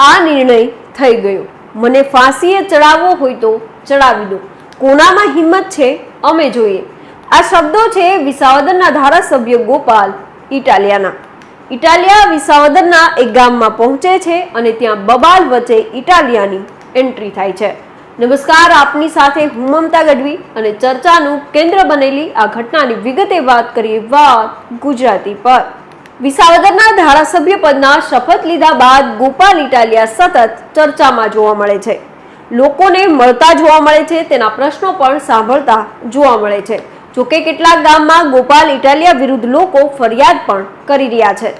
આ નિર્ણય થઈ ગયો. મને ફાંસીએ ચડાવવો હોય તો ચડાવી દો. કોનામાં હિંમત છે? અમે જોઈએ. આ શબ્દો છે વિસાવદરના ધારાસભ્ય ગોપાલ ઇટાલિયાના. ઇટાલિયા વિસાવદરના એક ગામમાં પહોંચે છે અને ત્યાં બબાલ વચ્ચે ઇટાલિયાની એન્ટ્રી થાય છે. નમસ્કાર, આપની સાથે હું મમતા ગઢવી અને ચર્ચાનું કેન્દ્ર બનેલી આ ઘટનાની વિગતે વાત કરીએ વાત ગુજરાતી પર. વિસાવદરના ધારાસભ્ય પદના શપથ લીધા બાદ ગોપાલ ઇટાલિયા સતત ચર્ચામાં જોવા મળે છે. લોકોને મળતા જોવા મળે છે, તેના પ્રશ્નો પણ સાંભળતા જોવા મળે છે. જોકે કેટલાક ગામમાં ગોપાલ ઇટાલિયા વિરુદ્ધ લોકો ફરિયાદ પણ કરી રહ્યા છે.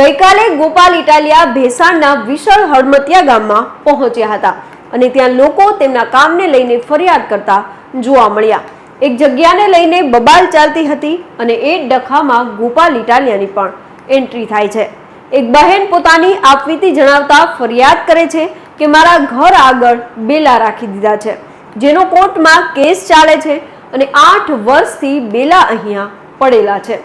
ગઈકાલે ગોપાલ ઇટાલિયા ભેસાણના વિશાળ હળમતિયા ગામમાં પહોંચ્યા હતા અને ત્યાં લોકો તેમના કામને લઈને ફરિયાદ કરતા જોવા મળ્યા. એક જગ્યાને લઈને બબાલ ચાલતી હતી અને એ ડખામાં ગોપાલ ઇટાલિયાની પણ એન્ટ્રી થાય છે. એક બહેન પોતાની આપવીતી જણાવતા ફરિયાદ કરે છે કે મારા ઘર આગળ બેલા રાખી દીધા છે. જેનો કોર્ટમાં કેસ ચાલે છે અને આઠ વર્ષથી બેલા અહીંયા પડેલા છે.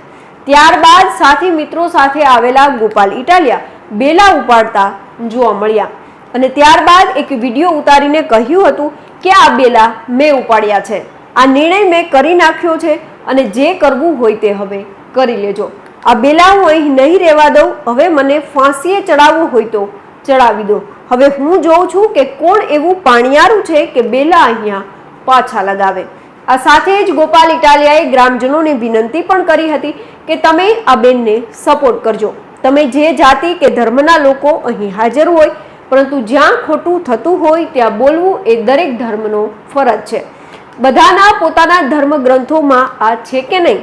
ત્યારબાદ સાથી મિત્રો સાથે આવેલા ગોપાલ ઇટાલિયા બેલા ઉપાડતા જોવા મળ્યા અને ત્યારબાદ એક વીડિયો ઉતારીને કહ્યું હતું કે આ બેલા મેં ઉપાડ્યા છે. આ નિર્ણય મેં કરી નાખ્યો છે અને જે કરવું હોય તે હવે કરી લેજો. આ બેલા હું અહીં નહીં રહેવા દઉં. હવે મને ફાંસીએ ચડાવવું હોય તો ચડાવી દો. હવે હું જોઉં છું કે કોણ એવું પાણિયારું છે કે બેલા અહીંયા પાછા લગાવે. આ સાથે જ ગોપાલ ઇટાલિયાએ ગ્રામજનોને વિનંતી પણ કરી હતી કે તમે આ બેનને સપોર્ટ કરજો. તમે જે જાતિ કે ધર્મના લોકો અહીં હાજર હોય, પરંતુ જ્યાં ખોટું થતું હોય ત્યાં બોલવું એ દરેક ધર્મનો ફરજ છે. બધાના પોતાના ધર્મ ગ્રંથોમાં આ છે કે નહીં?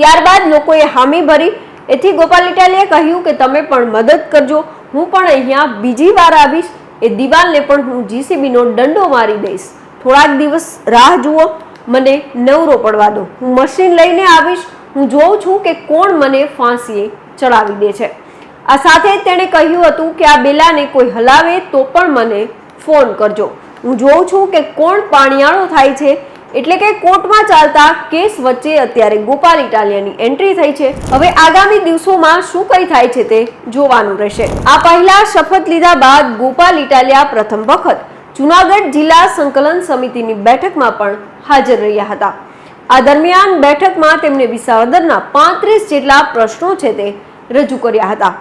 ત્યારબાદ લોકોએ હામી ભરી. એથી ગોપાલ ઇટાલીએ કહ્યું કે તમે પણ મદદ કરજો. હું પણ અહીંયા બીજી વાર આવીશ. એ દિવાલને પણ હું જીસીબીનો દંડો મારી દઈશ. થોડાક દિવસ રાહ જુઓ. મને નવરો પડવા દો. હું મશીન લઈને આવીશ. હું જોઉં છું કે કોણ મને ફાંસીએ ચડાવી દે છે. આ સાથે તેણે કહ્યું હતું કે આ બેલાને કોઈ હલાવે તો પણ મને ફોન કરજો. હું જોઉં છું કે કોણ પાણિયાળો થાય છે. એટલે કે કોર્ટમાં ચાલતા કેસ વચ્ચે અત્યારે ગોપાલ ઇટાલિયાની એન્ટ્રી થઈ છે. હવે આગામી દિવસોમાં શું કઈ થાય છે તે જોવાનું રહેશે. આ પહેલા શપથ લીધા બાદ ગોપાલ ઇટાલિયા પ્રથમ વખત જુનાગઢ જિલ્લા સંકલન સમિતિની બેઠકમાં પણ હાજર રહ્યા હતા. આ દરમિયાન બેઠકમાં તેમણે વિસાવદરના પાંત્રીસ જેટલા પ્રશ્નો છે તે રજૂ કર્યા હતા.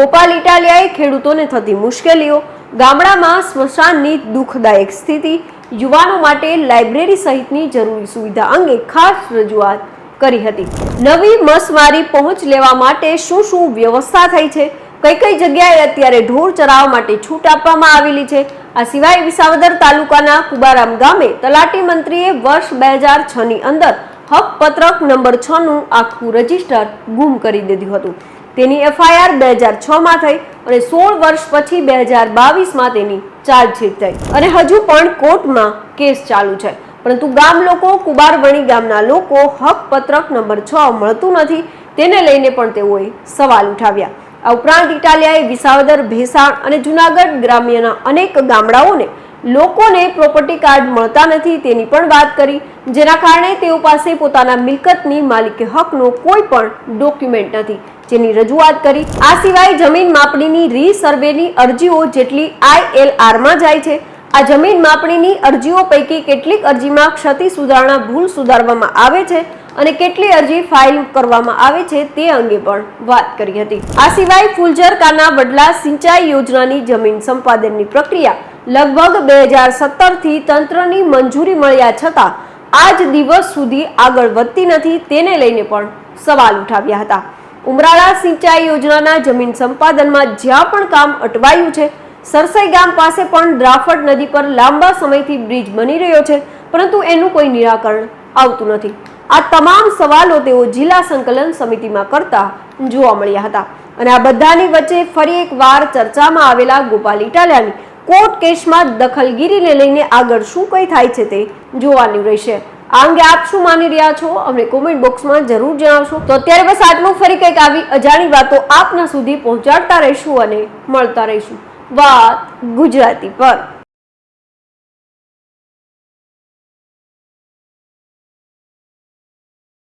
ગોપાલ ઇટાલિયાએ ખેડૂતોને થતી મુશ્કેલીઓ, ગામડામાં સ્મશાનની દુઃખદાયક સ્થિતિ યુવાનો માટે લાઇબ્રેરી સહિતની જરૂરી સુવિધા અંગે ખાસ રજૂઆત કરી હતી. નવી મસમારી પહોંચ લેવા માટે શું શું વ્યવસ્થા થઈ છે? કઈ કઈ જગ્યાએ અત્યારે ઢોર ચરાવવા માટે છૂટ આપવામાં આવેલી છે? આ સિવાય વિસાવદર તાલુકાના કુબારામ ગામે તલાટી મંત્રીએ વર્ષ બે હજાર છની અંદર હક પત્રક નંબર છ નું આખું રજિસ્ટર ગુમ કરી દીધું હતું. તેની એફઆઈઆર બે હજાર છ માં થઈ અને સોળ વર્ષ પછી બે હજાર બાવીસમાં તેની ચાર્જશીટ થઈ. અને હજુ પણ કોર્ટમાં કેસ ચાલુ છે. પરંતુ ગામ લોકો, કુબારવણી ગામના લોકો હક પત્રક નંબર છ મળતું નથી. તેને લઈને પણ તેઓએ સવાલ ઉઠાવ્યા. આ ઉપરાંત ઇટાલિયાએ વિસાવદર, ભેસાણ અને જુનાગઢ ગ્રામ્યના અનેક ગામડાઓને લોકોને પ્રોપર્ટી કાર્ડ મળતા નથી તેની પણ વાત કરી. જેના કારણે તેઓ પાસે પોતાના મિલકતની માલિકી હકનો કોઈ પણ ડોક્યુમેન્ટ નથી. જેની રજૂઆત કરી. આ સિવાય જમીન માપણીની રીસર્વેની અરજીઓ જેટલી આઈએલઆરમાં જાય છે, આ જમીન માપણીની અરજીઓ પૈકી કેટલીક અરજીમાં ક્ષતિ સુધારણા ભૂલ સુધારવામાં આવે છે અને કેટલી અરજી ફાઇલ કરવામાં આવે છે તે અંગે પણ વાત કરી હતી. આ સિવાય ફુલઝરકાના વડલા સિંચાઈ યોજનાની જમીન સંપાદનની પ્રક્રિયા લગભગ બે હજાર સત્તરથી તંત્રની મંજૂરી મળ્યા છતાં આજ દિવસ સુધી આગળ વધતી નથી તેને લઈને પણ સવાલ ઉઠાવ્યા હતા. ઉમરાળા સિંચાઈ યોજનાના જમીન સંપાદનમાં જ્યાં પણ કામ અટવાયું છે, સરસઈ ગામ પાસે પણ દ્રાફટ નદી પર લાંબા સમયથી બ્રિજ બની રહ્યો છે, પરંતુ એનું કોઈ નિરાકરણ આવતું નથી. આ તમામ સવાલો તેઓ જિલ્લા સંકલન સમિતિમાં કરતા જોવા મળ્યા હતા. અને આ બધાની વચ્ચે ફરી એકવાર ચર્ચામાં આવેલા ગોપાલ ઇટાલિયાની કેસમાં દખલગીરીને લઈને આગળ શું કંઈ થાય છે તે જોવાનું રહેશે. આ અંગે આપ શું માની રહ્યા છો? અમને કોમેન્ટ બોક્સમાં જરૂર જણાવશો. તો અત્યારે બસ આટલું. ફરી કંઈક આવી અજાણી વાતો આપના સુધી પહોંચાડતા રહીશું અને મળતા રહીશું. વાત ગુજરાતી પર.